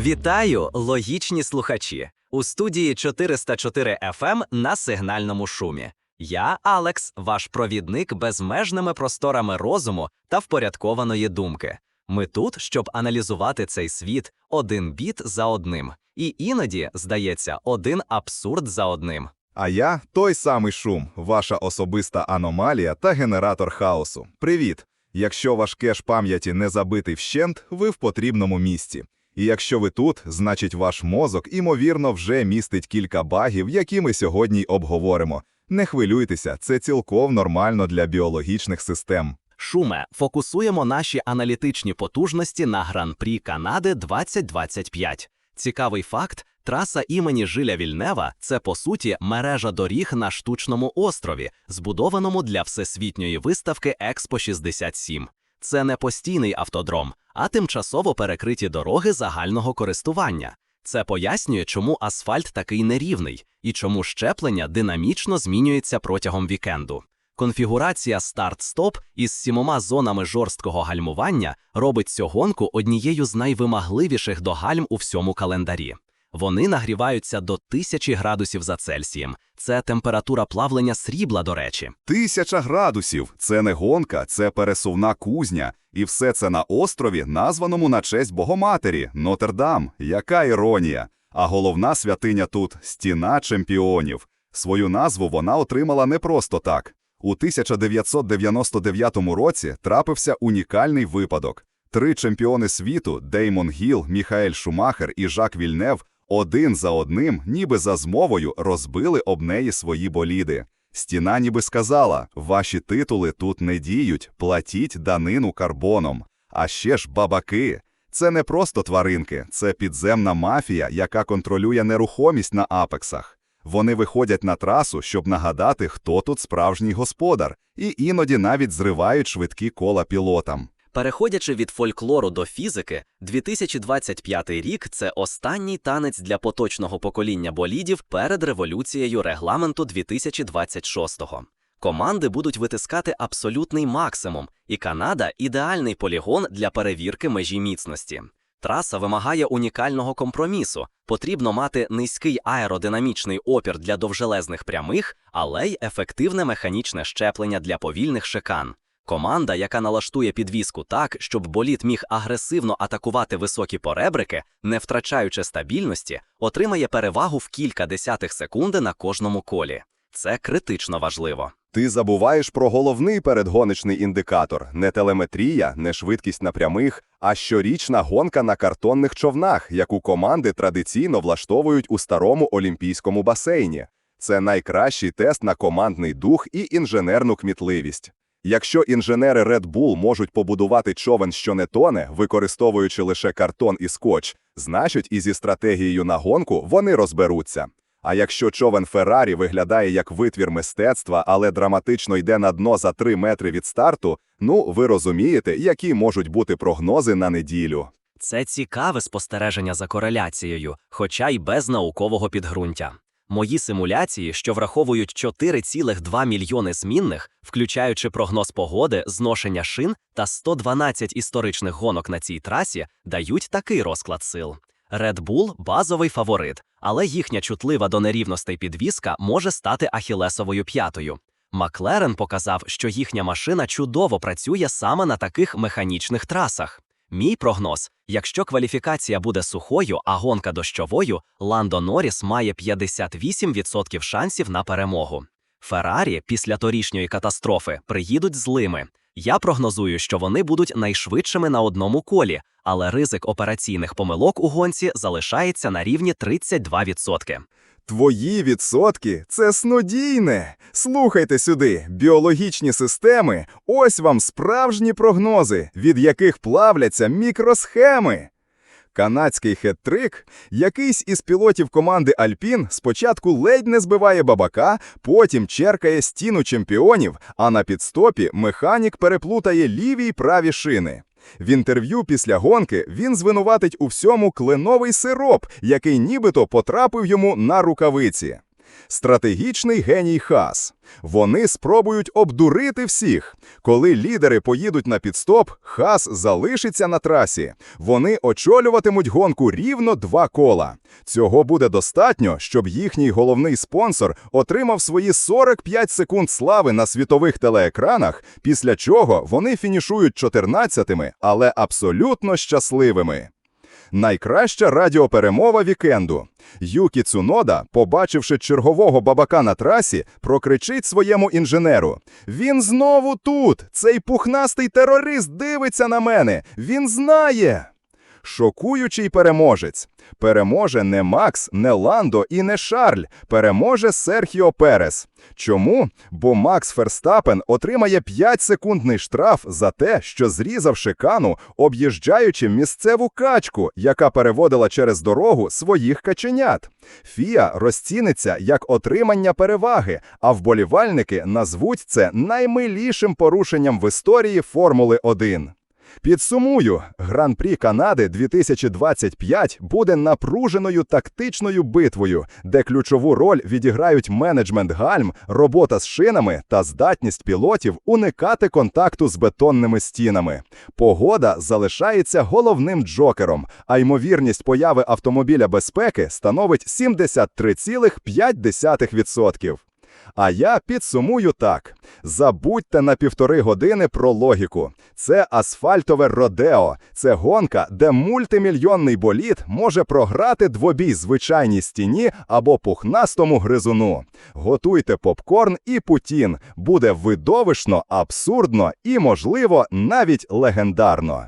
Вітаю, логічні слухачі! У студії 404 FM на сигнальному шумі. Я, Алекс, ваш провідник безмежними просторами розуму та впорядкованої думки. Ми тут, щоб аналізувати цей світ один біт за одним, і іноді, здається, один абсурд за одним. А я той самий шум, ваша особиста аномалія та генератор хаосу. Привіт! Якщо ваш кеш пам'яті не забитий вщент, ви в потрібному місці. І якщо ви тут, значить ваш мозок, імовірно, вже містить кілька багів, які ми сьогодні обговоримо. Не хвилюйтеся, це цілком нормально для біологічних систем. Шуме, фокусуємо наші аналітичні потужності на Гран-прі Канади 2025. Цікавий факт: траса імені Жиля Вільнева це по суті мережа доріг на штучному острові, збудованому для всесвітньої виставки Експо 67. Це не постійний автодром, а тимчасово перекриті дороги загального користування. Це пояснює, чому асфальт такий нерівний і чому щеплення динамічно змінюється протягом вікенду. Конфігурація старт-стоп із сімома зонами жорсткого гальмування робить цю гонку однією з найвимагливіших до гальм у всьому календарі. Вони нагріваються до тисячі градусів за Цельсієм. Це температура плавлення срібла, до речі. Тисяча градусів це не гонка, це пересувна кузня. І все це на острові, названому на честь Богоматері, Нотр-Дам. Яка іронія! А головна святиня тут стіна чемпіонів. Свою назву вона отримала не просто так. У 1999 році трапився унікальний випадок. Три чемпіони світу Деймон Гіл, Міхаель Шумахер і Жак Вільнев один за одним, ніби за змовою, розбили об неї свої боліди. Стіна ніби сказала: ваші титули тут не діють, платіть данину карбоном. А ще ж бабаки. Це не просто тваринки, це підземна мафія, яка контролює нерухомість на апексах. Вони виходять на трасу, щоб нагадати, хто тут справжній господар, і іноді навіть зривають швидкі кола пілотам. Переходячи від фольклору до фізики, 2025 рік це останній танець для поточного покоління болідів перед революцією регламенту 2026-го. Команди будуть витискати абсолютний максимум, і Канада ідеальний полігон для перевірки межі міцності. Траса вимагає унікального компромісу. Потрібно мати низький аеродинамічний опір для довжелезних прямих, але й ефективне механічне щеплення для повільних шикан. Команда, яка налаштує підвіску так, щоб боліт міг агресивно атакувати високі поребрики, не втрачаючи стабільності, отримає перевагу в кілька десятих секунди на кожному колі. Це критично важливо. Ти забуваєш про головний передгоночний індикатор не телеметрія, не швидкість на прямих, а щорічна гонка на картонних човнах, яку команди традиційно влаштовують у старому олімпійському басейні. Це найкращий тест на командний дух і інженерну кмітливість. Якщо інженери Red Bull можуть побудувати човен, що не тоне, використовуючи лише картон і скотч, значить і зі стратегією на гонку вони розберуться. А якщо човен Феррарі виглядає як витвір мистецтва, але драматично йде на дно за 3 метри від старту, ну ви розумієте, які можуть бути прогнози на неділю. Це цікаве спостереження за кореляцією, хоча й без наукового підґрунтя. Мої симуляції, що враховують 4,2 мільйони змінних, включаючи прогноз погоди, зношення шин та 112 історичних гонок на цій трасі, дають такий розклад сил. Red Bull – базовий фаворит, але їхня чутлива до нерівностей підвіска може стати ахілесовою п'ятою. Маклерен показав, що їхня машина чудово працює саме на таких механічних трасах. Мій прогноз: якщо кваліфікація буде сухою, а гонка дощовою, Ландо Норріс має 58% шансів на перемогу. Феррарі після торішньої катастрофи приїдуть злими. Я прогнозую, що вони будуть найшвидшими на одному колі, але ризик операційних помилок у гонці залишається на рівні 32%. Твої відсотки це снодійне. Слухайте сюди, біологічні системи, ось вам справжні прогнози, від яких плавляться мікросхеми. Канадський хет-трик, якийсь із пілотів команди Альпін спочатку ледь не збиває бабака, потім черкає стіну чемпіонів, а на підстопі механік переплутає ліві й праві шини. В інтерв'ю після гонки він звинуватить у всьому кленовий сироп, який нібито потрапив йому на рукавиці. Стратегічний геній Хас. Вони спробують обдурити всіх. Коли лідери поїдуть на підстоп, Хас залишиться на трасі. Вони очолюватимуть гонку рівно два кола. Цього буде достатньо, щоб їхній головний спонсор отримав свої 45 секунд слави на світових телеекранах, після чого вони фінішують 14-ми, але абсолютно щасливими. Найкраща радіоперемова вікенду. Юкі Цунода, побачивши чергового бабака на трасі, прокричить своєму інженеру: Він знову тут! Цей пухнастий терорист дивиться на мене! Він знає! Шокуючий переможець. Переможе не Макс, не Ландо і не Шарль. Переможе Серхіо Перес. Чому? Бо Макс Ферстапен отримає 5-секундний штраф за те, що зрізав шикану, об'їжджаючи місцеву качку, яка переводила через дорогу своїх каченят. Фіа розціниться як отримання переваги, а вболівальники назвуть це наймилішим порушенням в історії Формули 1. Підсумую, Гран-прі Канади 2025 буде напруженою тактичною битвою, де ключову роль відіграють менеджмент гальм, робота з шинами та здатність пілотів уникати контакту з бетонними стінами. Погода залишається головним джокером, а ймовірність появи автомобіля безпеки становить 73,5%. А я підсумую так: забудьте на півтори години про логіку. Це асфальтове родео, це гонка, де мультимільйонний болід може програти двобій звичайній стіні або пухнастому гризуну. Готуйте попкорн і путін. Буде видовищно, абсурдно і, можливо, навіть легендарно.